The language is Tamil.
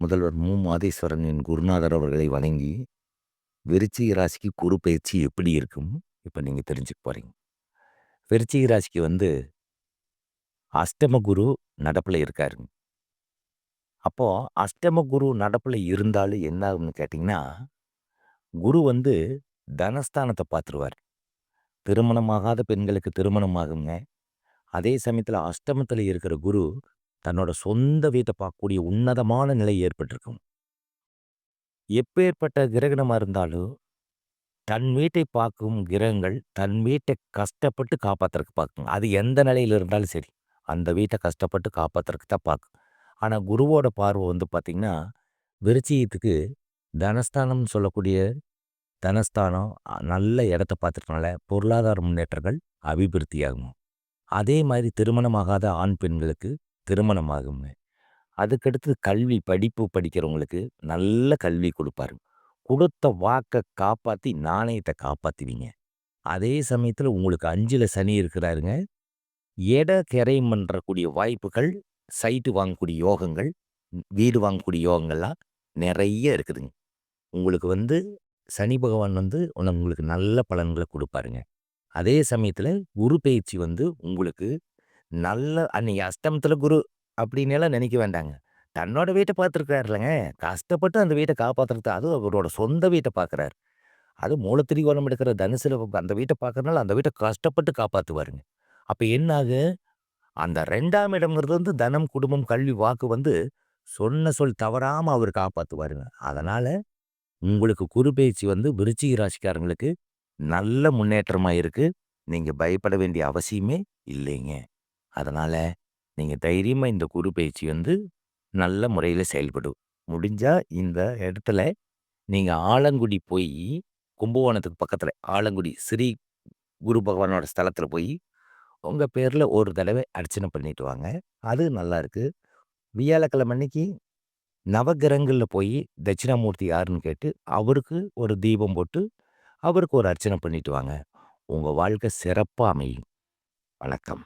முதல்வர் மு. மாதேஸ்வரன் என் குருநாதர் அவர்களை வணங்கி, விருச்சிக ராசிக்கு குரு பயிற்சி எப்படி இருக்கும்? இப்போ நீங்கள் தெரிஞ்சுக்க போகிறீங்க விருச்சிக ராசிக்கு வந்து அஷ்டம குரு நடப்பில் இருக்காருங்க. அப்போது அஷ்டம குரு நடப்பில் இருந்தாலும் என்ன ஆகும்னு கேட்டிங்கன்னா குரு வந்து தனஸ்தானத்தை பார்த்துருவாரு. திருமணமாகாத பெண்களுக்கு திருமணம் ஆகுங்க. அதே சமயத்தில் அஷ்டமத்தில் இருக்கிற குரு தன்னோட சொந்த வீட்டை பார்க்கக்கூடிய உன்னதமான நிலை ஏற்பட்டிருக்கும். எப்பேற்பட்ட கிரகணமாக இருந்தாலும், தன் வீட்டை பார்க்கும் கிரகங்கள் தன் வீட்டை கஷ்டப்பட்டு காப்பாத்துறதுக்கு பார்க்குங்க. அது எந்த நிலையில இருந்தாலும் சரி. அந்த வீட்டை கஷ்டப்பட்டு காப்பாத்துறதுக்கு தான் பார்க்கும். ஆனால் குருவோட பார்வை வந்து பார்த்தீங்கன்னா, விருச்சியத்துக்கு தனஸ்தானம்னு சொல்லக்கூடிய தனஸ்தானம் நல்ல இடத்த பார்த்துருக்கனால பொருளாதார முன்னேற்றங்கள் அபிவிருத்தியாகும். அதே மாதிரி திருமணமாகாத ஆண் பெண்களுக்கு திருமணம் ஆகுங்க. அதுக்கடுத்து கல்வி படிப்பு படிக்கிறவங்களுக்கு நல்ல கல்வி கொடுப்பாரு. கொடுத்த வாக்க காப்பாத்தி நாணயத்த காப்பாத்துவீங்க. அதே சமயத்துல உங்களுக்கு 5ல சனி இருக்கிறாருங்க. எட கிரயம் பண்றக்கூடிய வாய்ப்புகள், சைட்டு வாங்கக்கூடிய யோகங்கள், வீடு வாங்கக்கூடிய யோகங்கள்லாம் நெறைய இருக்குதுங்க. உங்களுக்கு வந்து சனி பகவான் வந்து உங்களுக்கு நல்ல பலன்கள கொடுப்பாருங்க அதே சமயத்துல குரு பெயர்ச்சி வந்து உங்களுக்கு நல்ல அன்னைக்கு அஷ்டமத்துல குரு அப்படின்னெல்லாம் நினைக்க வேண்டாங்க. தன்னோட வீட்ட பார்த்துருக்காருல்லங்க. கஷ்டப்பட்டு அந்த வீட்ட காப்பாற்றுறது அதுவும் அவரோட சொந்த வீட்ட பார்க்குறாரு. அதுவும் மூலத்திரிகோணம் எடுக்கிற தனுசுல அந்த வீட்ட பார்க்கறனால அந்த வீட்ட கஷ்டப்பட்டு காப்பாத்துவாருங்க. அப்ப என்ன ஆகும்? அந்த 2ஆம் இடம்ங்கிறது வந்து தனம், குடும்பம், கல்வி, வாக்கு வந்து சொன்ன சொல் தவறாம அவர் காப்பாத்துவாருங்க. அதனால உங்களுக்கு குரு பெயர்ச்சி வந்து விருச்சிக ராசிக்காரங்களுக்கு நல்ல முன்னேற்றமா இருக்கு. நீங்க பயப்பட வேண்டிய அவசியமே இல்லைங்க. அதனால் நீங்கள் தைரியமாக இந்த குரு பயிற்சி வந்து நல்ல முறையில் செயல்படும். முடிஞ்சால் இந்த இடத்துல நீங்கள் ஆலங்குடி போய் கும்பகோணத்துக்கு பக்கத்தில் ஆலங்குடி ஸ்ரீ குரு பகவானோட ஸ்தலத்தில் போய் உங்கள் பேரில் ஒரு தடவை அர்ச்சனை பண்ணிட்டு வாங்க. அது நல்லாயிருக்கு வியாழக்கிழமை அன்னைக்கு நவகிரகங்களில் போய் தட்சிணாமூர்த்தி யாருன்னு கேட்டு, அவருக்கு ஒரு தீபம் போட்டு, அவருக்கு ஒரு அர்ச்சனை பண்ணிட்டு வாங்க. உங்கள் வாழ்க்கை சிறப்பாக அமையும். வணக்கம்.